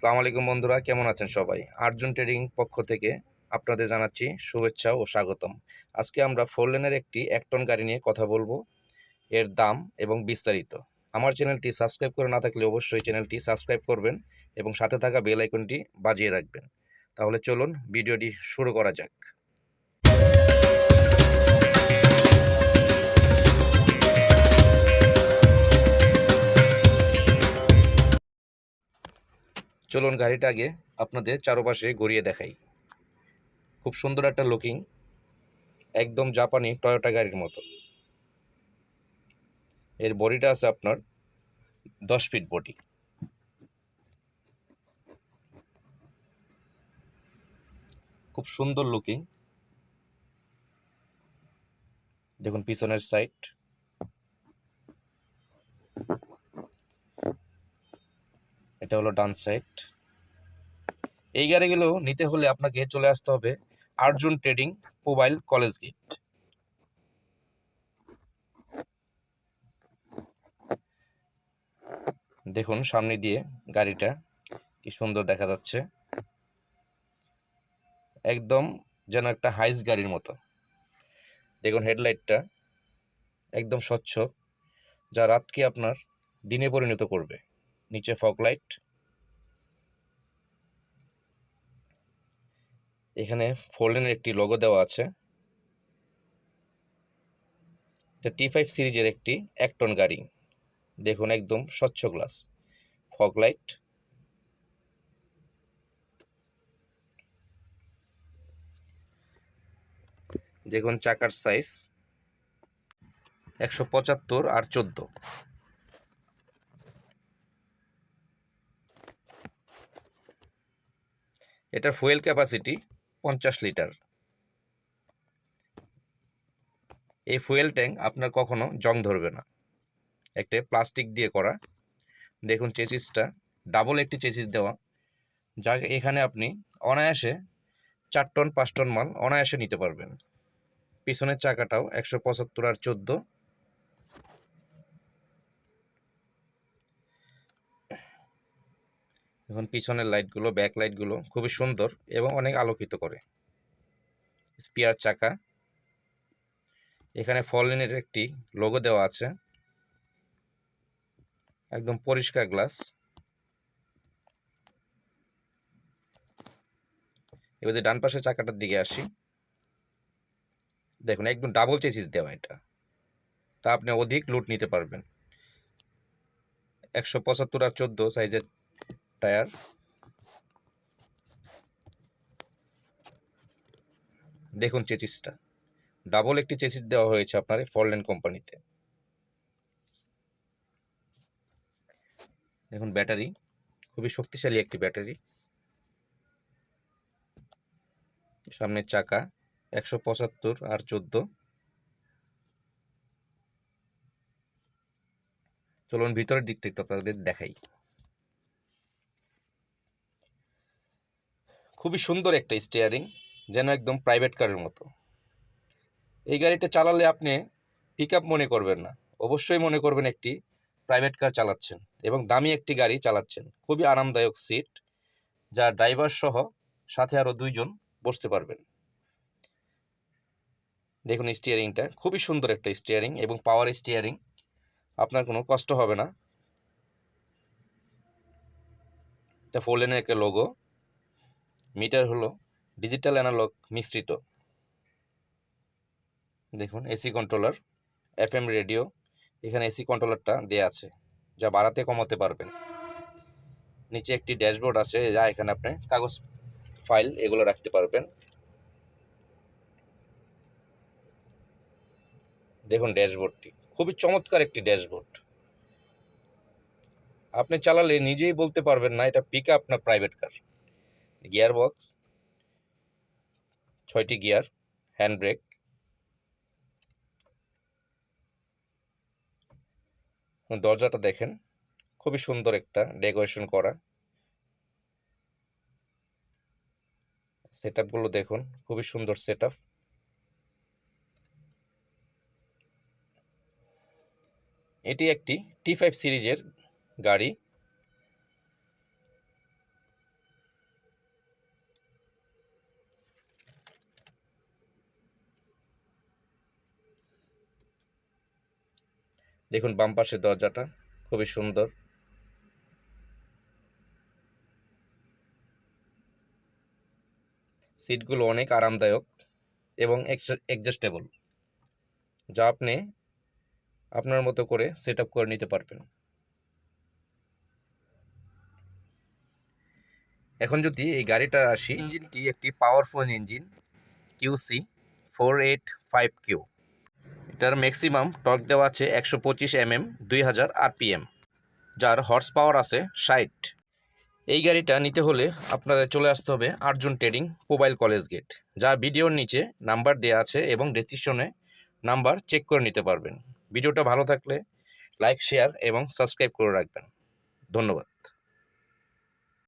সালাম আলাইকুম বন্ধুরা, কেমন আছেন সবাই? আর্জুন ট্রেডিং পক্ষ থেকে আপনাদের জানাচ্ছি শুভেচ্ছা ও স্বাগতম। আজকে আমরা ফোর লেনের একটি এক টন গাড়ি নিয়ে কথা বলব। এর দাম এবং বিস্তারিত। আমার চ্যানেলটি সাবস্ক্রাইব করে না থাকলে অবশ্যই চ্যানেলটি সাবস্ক্রাইব করবেন এবং সাথে থাকা বেল আইকনটি বাজিয়ে রাখবেন। তাহলে চলুন ভিডিওটি শুরু করা যাক। চলুন গাড়িটা আগে আপনাদের চারপাশে ঘুরিয়ে দেখাই। খুব সুন্দর একটা লুকিং একদম জাপানি টয়োটা গাড়ির মতো। এর বডিটা আছে আপনার দশ ফিট বডি খুব সুন্দর লুকিং দেখুন পিছনের সাইড এটা হলো ডান সাইড। এই গাড়িগুলো নিতে হলে আপনাকে চলে আসতে হবে Arjun trading mobile college gate. দেখুন সামনে দিয়ে গাড়িটা কি সুন্দর দেখা যাচ্ছে। একদম যেন একটা হাইস গাড়ির মতো। দেখুন হেডলাইটটা একদম স্বচ্ছ, যা রাতকে আপনার দিনে পরিণত করবে। নিচে ফগ লাইট এখানে ফোল্ডেনের একটি লোগো দেওয়া আছে। এটা টি ফাইভ সিরিজের একটি এক টন গাড়ি। দেখুন, একদম স্বচ্ছ গ্লাস ফগ লাইট দেখুন, চাকার সাইজ একশো পঁচাত্তর আর চোদ্দ। এটার ফুয়েল ক্যাপাসিটি পঞ্চাশ লিটার। এই ফুয়েল ট্যাঙ্ক আপনার কখনো জং ধরবে না। একটা প্লাস্টিক দিয়ে করা। দেখুন চেসিসটা, ডাবল একটি চেসিস দেওয়া। যা এখানে আপনি অনায়াসে চার টন, পাঁচ টন মাল অনায়াসে নিতে পারবেন। পিছনের চাকাটাও একশো পঁচাত্তর আর চোদ্দ। এখন পিছনের লাইটগুলো ব্যাক লাইটগুলো খুবই সুন্দর এবং অনেক আলোকিত করে। স্পিয়ার চাকা। এখানে ফলিনের একটি লোগো দেওয়া আছে। একদম পরিষ্কার গ্লাস এবার যে ডান পাশের চাকাটার দিকে আসি। দেখুন, একদম ডাবল চেসিস দেওয়া এটা। তা আপনি অধিক লুট নিতে পারবেন। একশো পঁচাত্তর আর চোদ্দ সাইজের টায়ার। দেখুন চেসিসটা। ডাবল একটি চেসিস দেওয়া হয়েছে আপনার ফরল্যান্ড কোম্পানিতে। দেখুন ব্যাটারি, খুবই শক্তিশালী একটি ব্যাটারি। সামনের চাকা, একশো পঁচাত্তর আর চোদ্দ। চলুন ভিতরের দিকটা একটু আপনাদের দেখাই। খুবই সুন্দর একটা স্টিয়ারিং যেন একদম প্রাইভেট কারের মতো। এই গাড়িটা চালালে আপনি পিক মনে করবেন না, অবশ্যই মনে করবেন একটি প্রাইভেট কার চালাচ্ছেন এবং দামি একটি গাড়ি চালাচ্ছেন। খুবই আরামদায়ক সিট যা ড্রাইভার সহ সাথে আরও দুইজন বসতে পারবেন। দেখুন স্টিয়ারিংটা খুবই সুন্দর একটা স্টিয়ারিং এবং পাওয়ার স্টিয়ারিং আপনার কোনো কষ্ট হবে না। এটা ফোর লেনের একটা লোগো মিটার হলো ডিজিটাল অ্যানালগ মিশ্রিত। দেখুন এসি কন্ট্রোলার এফএম রেডিও এখানে এসি কন্ট্রোলারটা দেওয়া আছে, যা বাড়াতে কমাতে পারবেন। নিচে একটি ড্যাশবোর্ড আছে, যা এখানে আপনি কাগজ ফাইল এগুলো রাখতে পারবেন। দেখুন ড্যাশবোর্ডটি, খুবই চমৎকার একটি ড্যাশবোর্ড। আপনি চালালে নিজেই বলতে পারবেন না, এটা পিক আপ না প্রাইভেট কার গিয়ার বক্স ছয়টি গিয়ার, হ্যান্ড ব্রেক, দরজাটা দেখেন, খুবই সুন্দর একটা ডেকোরেশন করা। সেট আপগুলো দেখুন, খুবই সুন্দর সেট আপ এটি একটি টি ফাইভ সিরিজের গাড়ি। দেখুন, বাম পাশের দরজাটা খুবই সুন্দর। সিটগুলো অনেক আরামদায়ক এবং অ্যাডজাস্টেবল যা আপনি আপনার মতো করে সেট করে নিতে পারবেন। এখন যদি এই গাড়িটা আসি ইঞ্জিনটি একটি powerful engine QC four eight five Q এটার ম্যাক্সিমাম টর্ক দেওয়া আছে একশো পঁচিশ এমএম, দুই হাজার যার হর্স পাওয়ার আছে ষাট। এই গাড়িটা নিতে হলে আপনাদের চলে আসতে হবে Arjun trading mobile college gate, যা ভিডিওর নিচে নাম্বার দেওয়া আছে এবং ডেসক্রিপশনে নাম্বার চেক করে নিতে পারবেন। ভিডিওটা ভালো থাকলে লাইক শেয়ার এবং সাবস্ক্রাইব করে রাখবেন। ধন্যবাদ।